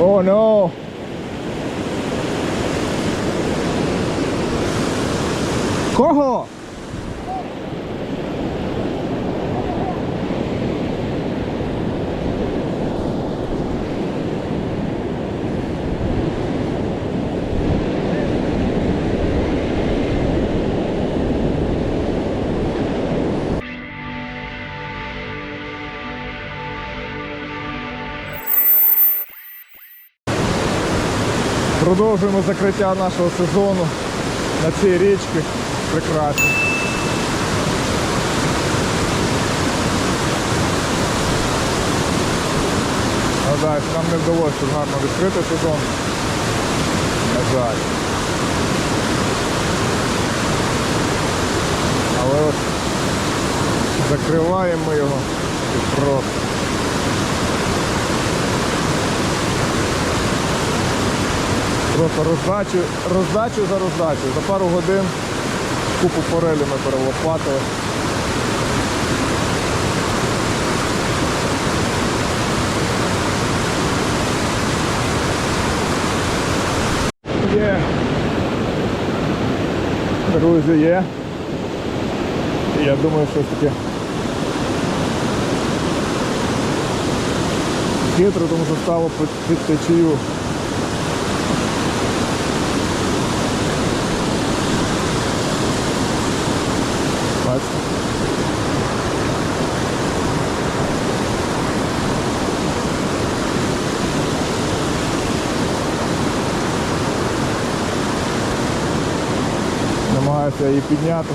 Oh no! Cojo! Продовжуємо закриття нашого сезону на цій річці. Прекрасно. Жаль, нам не вдалося гарно відкрити сезон. На жаль. Але от закриваємо його і просто. Просто роздачу, роздачу за роздачу. За пару годин купу форелі ми перелопатили. Є. Друзі, є. Я думаю, що таке хитро, тому що стало під, під течію. Бачите? Намагаюся її підняти.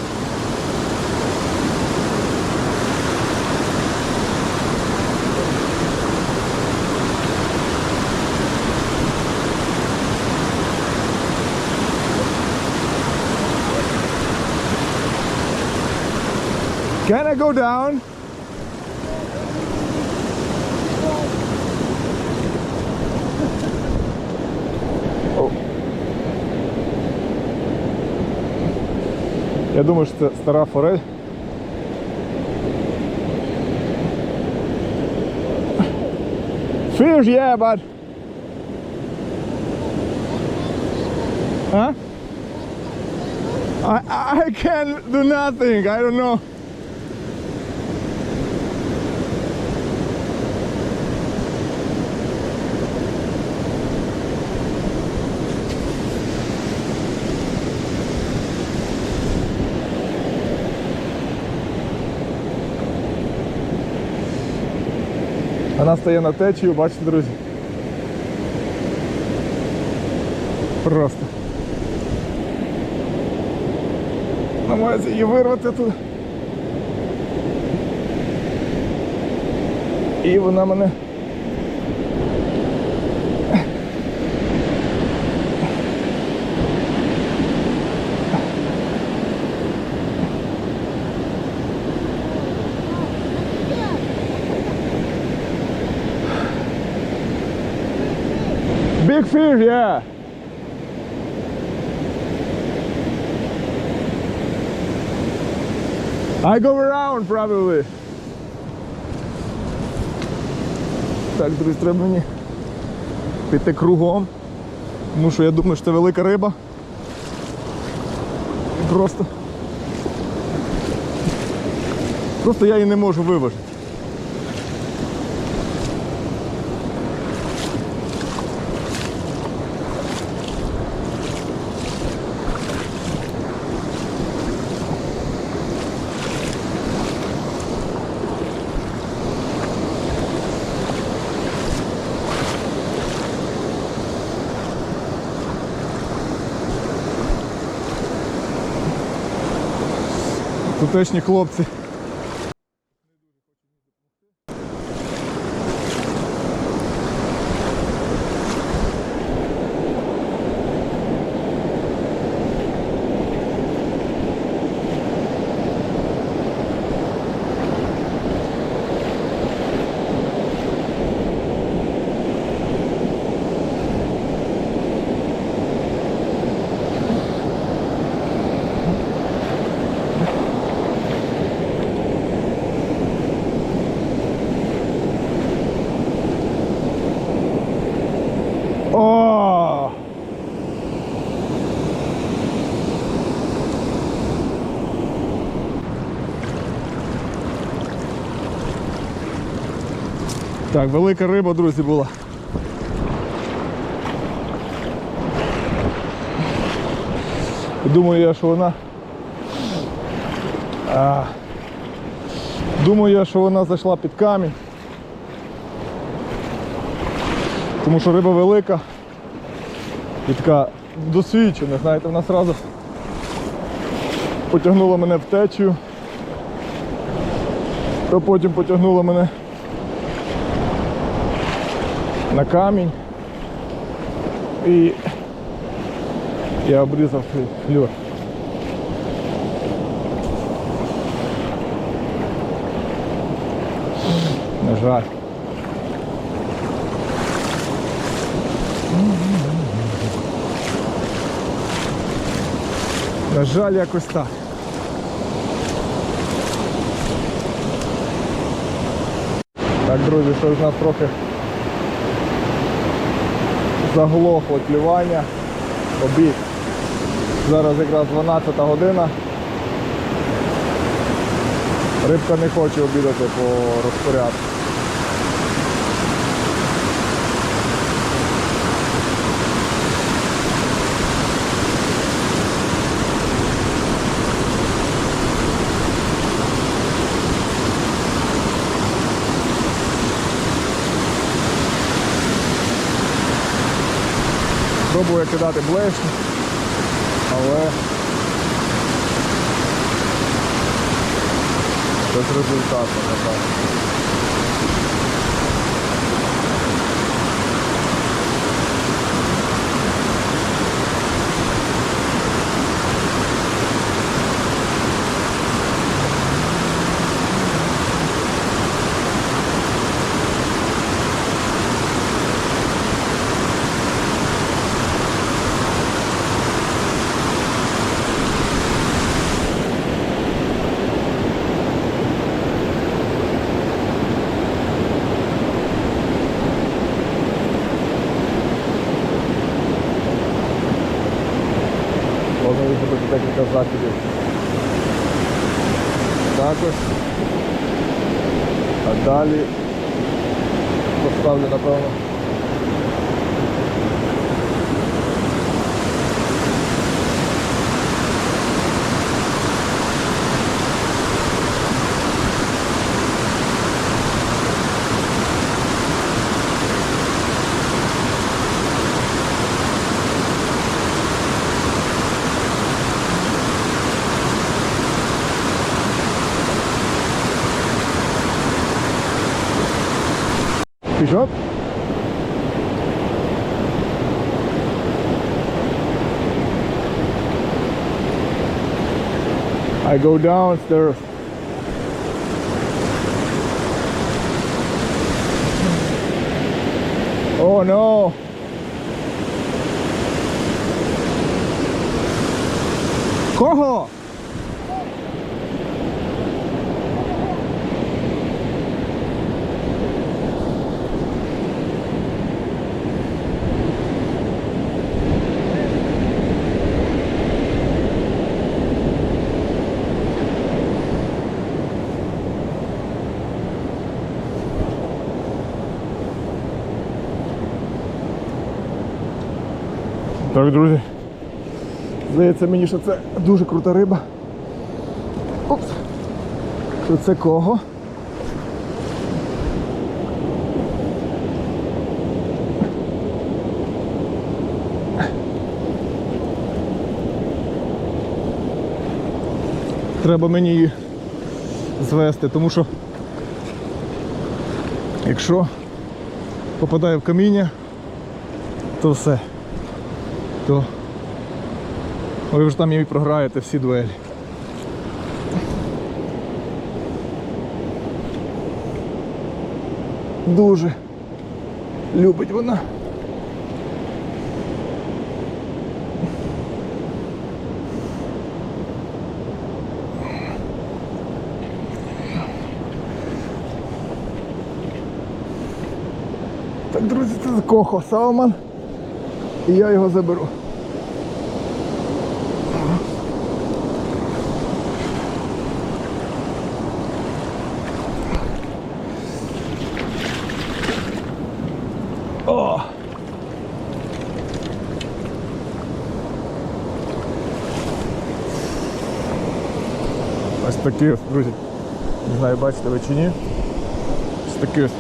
Can I go down? О. Я думаю, що це стара форель. Fish, yeah, but... Huh? I, I can do nothing. I don't know. Вона стає на течію, бачите, друзі. Просто. Намагається її вирвати тут. І вона мене. Fish, yeah. I go around probably. Так, друзі, треба мені піти кругом. Тому що я думаю, що це велика риба. Просто. Просто я її не можу виважити. Тутешні хлопці. Так, велика риба, друзі, була. Думаю я, що вона. А, думаю я, що вона зайшла під камінь. Тому що риба велика і така досвідчена, знаєте, вона одразу потягнула мене в течію, а потім потягнула мене на камінь і я обрізав цей флюр. На жаль. На жаль, якось так. Так, друзі, що з нас трохи заглохло клювання, обід. Зараз якраз 12 година. Рибка не хоче обідати по розпорядку. Пробую кидати блешні, але без результату, напевно. I go downstairs. Oh no! Coho! Так, друзі. Здається мені, що це дуже крута риба. Опс. Що це кого? Треба мені її звести, тому що якщо попадає в каміння, то все. То ви вже там і програєте всі дуелі. Дуже любить вона. Так, друзі, це Кохо Салман. І я його заберу. О! Ось ось, друзі. Не знаю, бачите ви чи ні. Ось такий ось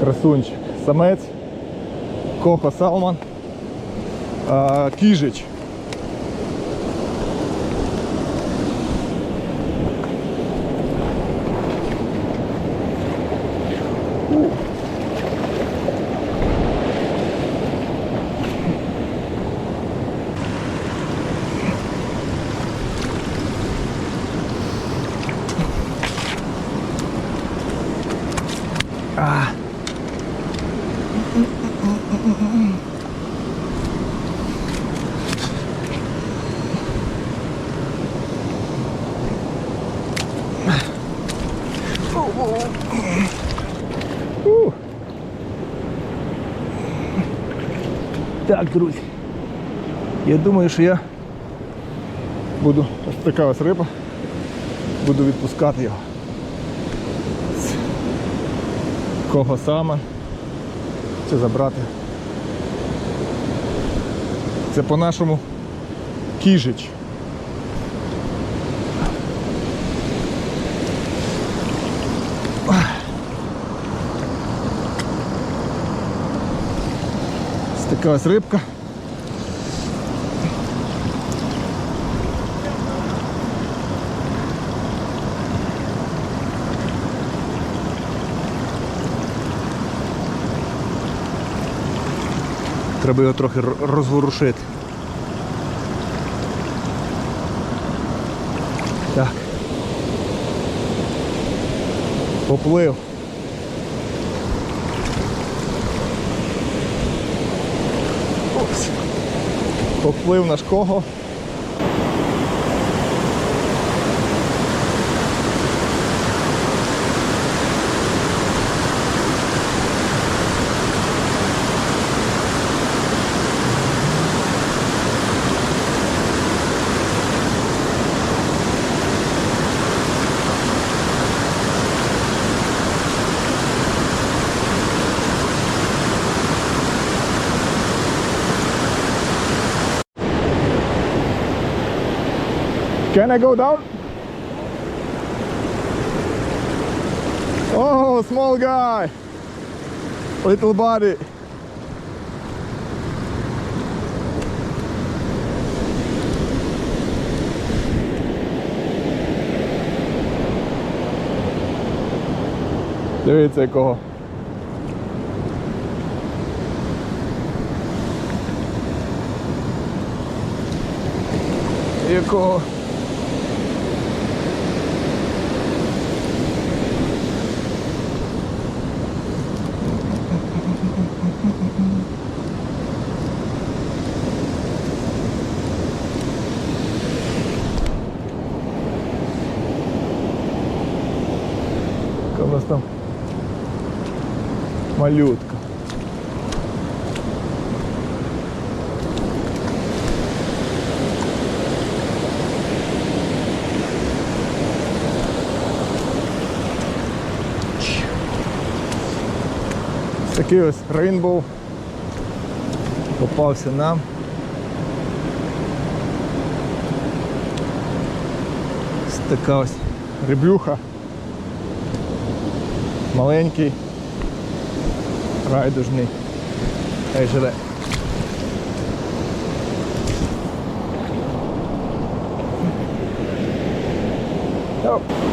красунчик. Самець. Коха Салман. А, кіжич. Так, друзі. Я думаю, що я буду ось така ось риба. Буду відпускати його. Кого саме? Це забрати. Це по-нашому кіжич. Ось рибка. Треба його трохи розворушити. Так. Поплив. Ось. Поплив наш кого. Can I go down? Oh, small guy. Little body. Дивіться якого. Якого. Малютка. Такий ось рейнбоу попався нам. Ось така ось рибюха. Маленький, Riders niet. Deze. Oh.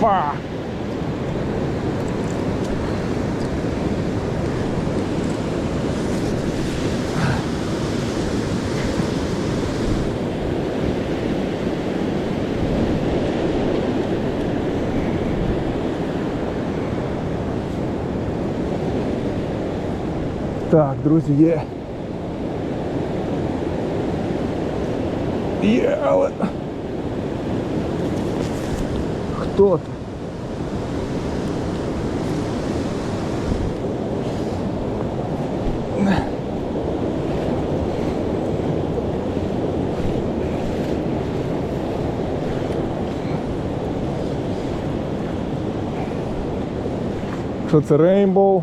Опа! Так, друзья, я вот кто. Хто Що це Рейнбоу?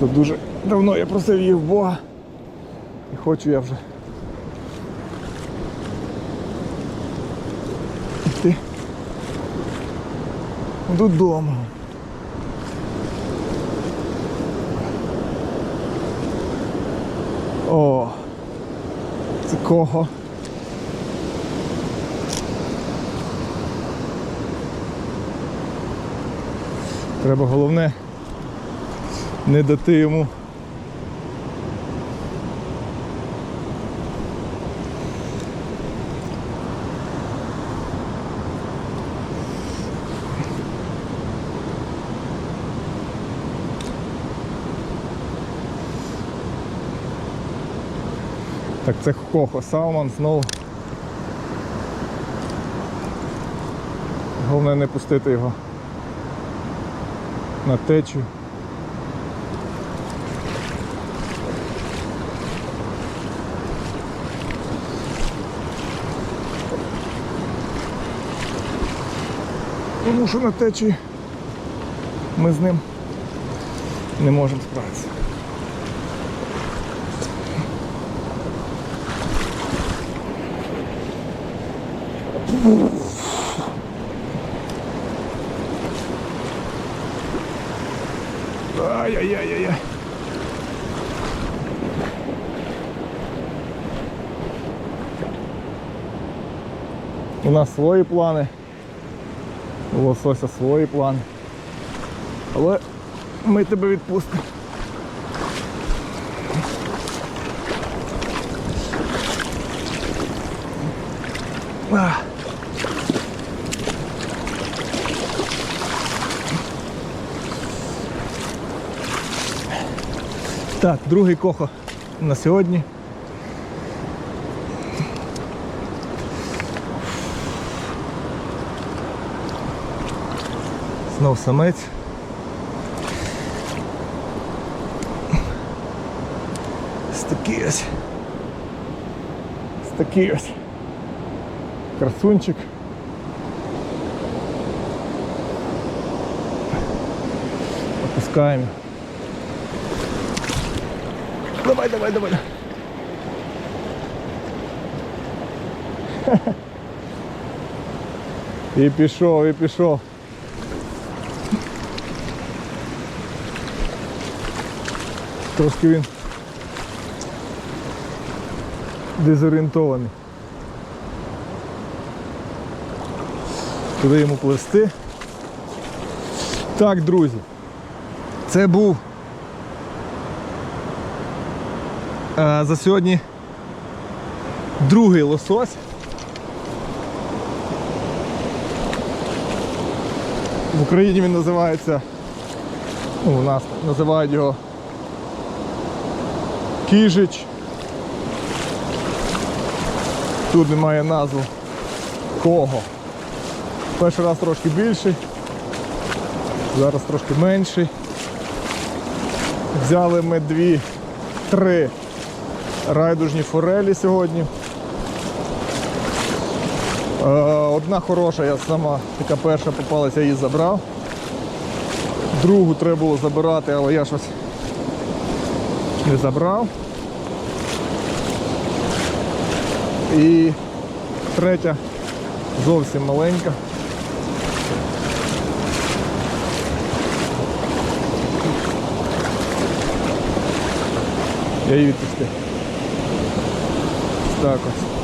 То дуже давно я просив її в Бога. І хочу я вже йти додому. О, це кого? Треба головне не дати йому. Так це Хохо Салман знову. Головне не пустити його на течію. Тому що на течії ми з ним не можемо справитися. Ай-яй-яй-яй. У нас свої плани. У лосося свої плани. Але ми тебе відпустимо. Так, другий кохо на сьогодні. Знов самець. Ось такий ось. Ось такий ось. Красунчик. Опускаємо. Давай, давай, давай. І пішов, і пішов. Трошки він дезорієнтований. Куди йому плести? Так, друзі. Це був е, за сьогодні другий лосось. В Україні він називається, ну, у нас називають його Кіжич. Тут немає назву кого. Перший раз трошки більший, зараз трошки менший. Взяли ми дві, три райдужні форелі сьогодні. Е, Одна хороша, я сама така перша попалася, її забрав. Другу треба було забирати, але я щось не забрав. І третя зовсім маленька. Я її відпустив. Так ось.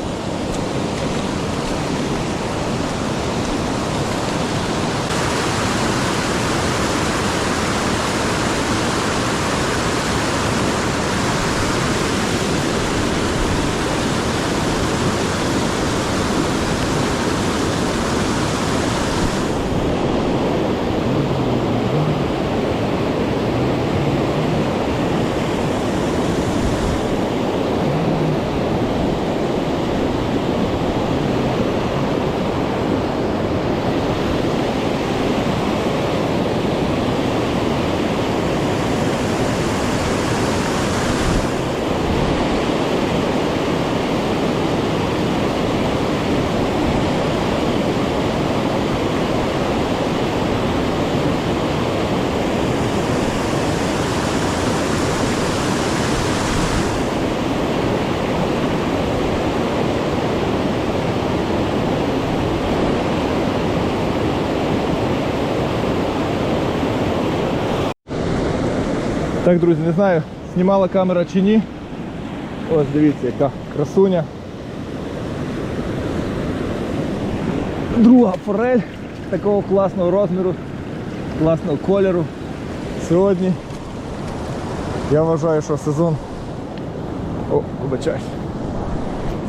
Так, друзі, не знаю, знімала камера чи ні. Ось дивіться, яка красуня. Друга форель такого класного розміру, класного кольору. Сьогодні я вважаю, що сезон. О, вибачаюсь.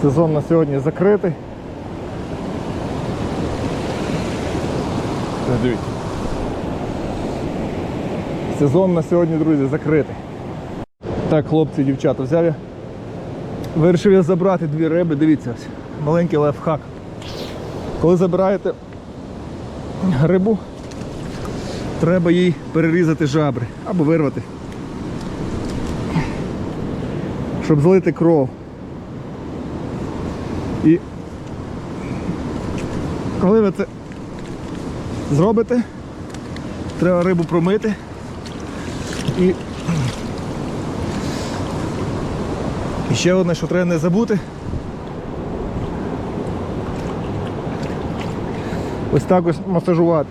Сезон на сьогодні закритий. Дивіться. Сезон на сьогодні, друзі, закритий. Так, хлопці, дівчата, взяв я. Вирішив я забрати дві риби, дивіться, маленький лайфхак. Коли забираєте рибу, треба їй перерізати жабри або вирвати, щоб злити кров. І коли ви це зробите, треба рибу промити і І ще одне, що треба не забути. Ось так ось масажувати.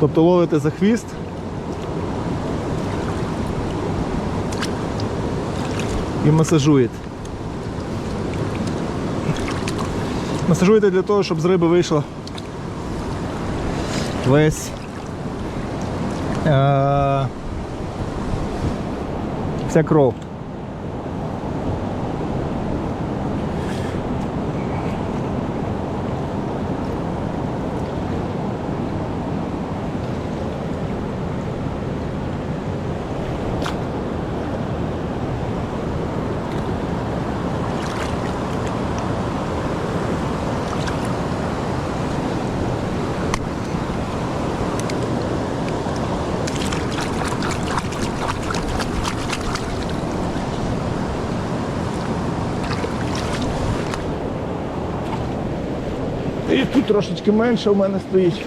Тобто ловите за хвіст. І масажуєте. Масажуєте для того, щоб з риби вийшла весь е- вся кров. І тут трошечки менше у мене стоїть.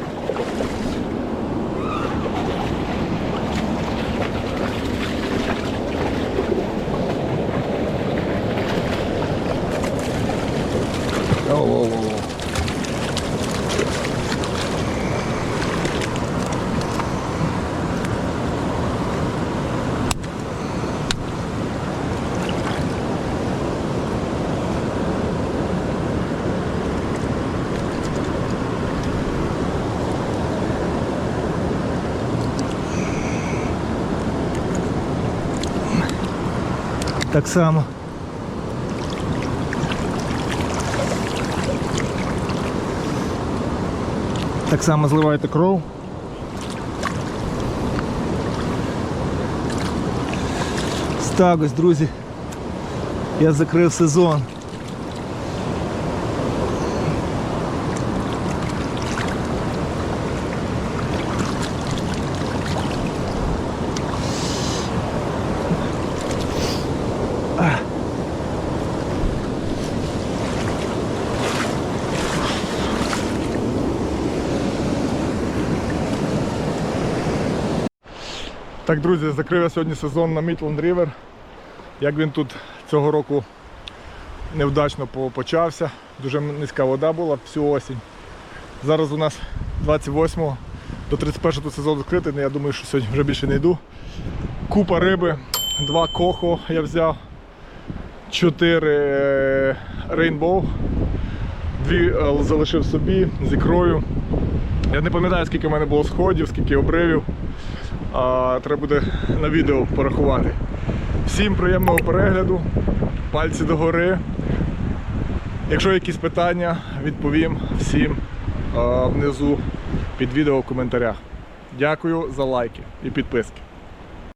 Так само. Так само зливаєте кров. Так ось, друзі. Я закрив сезон. Так, друзі, закрив я сьогодні сезон на Midland River. Як він тут цього року невдачно почався. Дуже низька вода була всю осінь. Зараз у нас 28 до 31 тут сезон відкритий, але я думаю, що сьогодні вже більше не йду. Купа риби, два кохо я взяв, чотири е, рейнбоу, дві е, залишив собі з ікрою. Я не пам'ятаю, скільки в мене було сходів, скільки обривів. А, треба буде на відео порахувати. Всім приємного перегляду, пальці догори. Якщо якісь питання, відповім всім внизу під відео в коментарях. Дякую за лайки і підписки.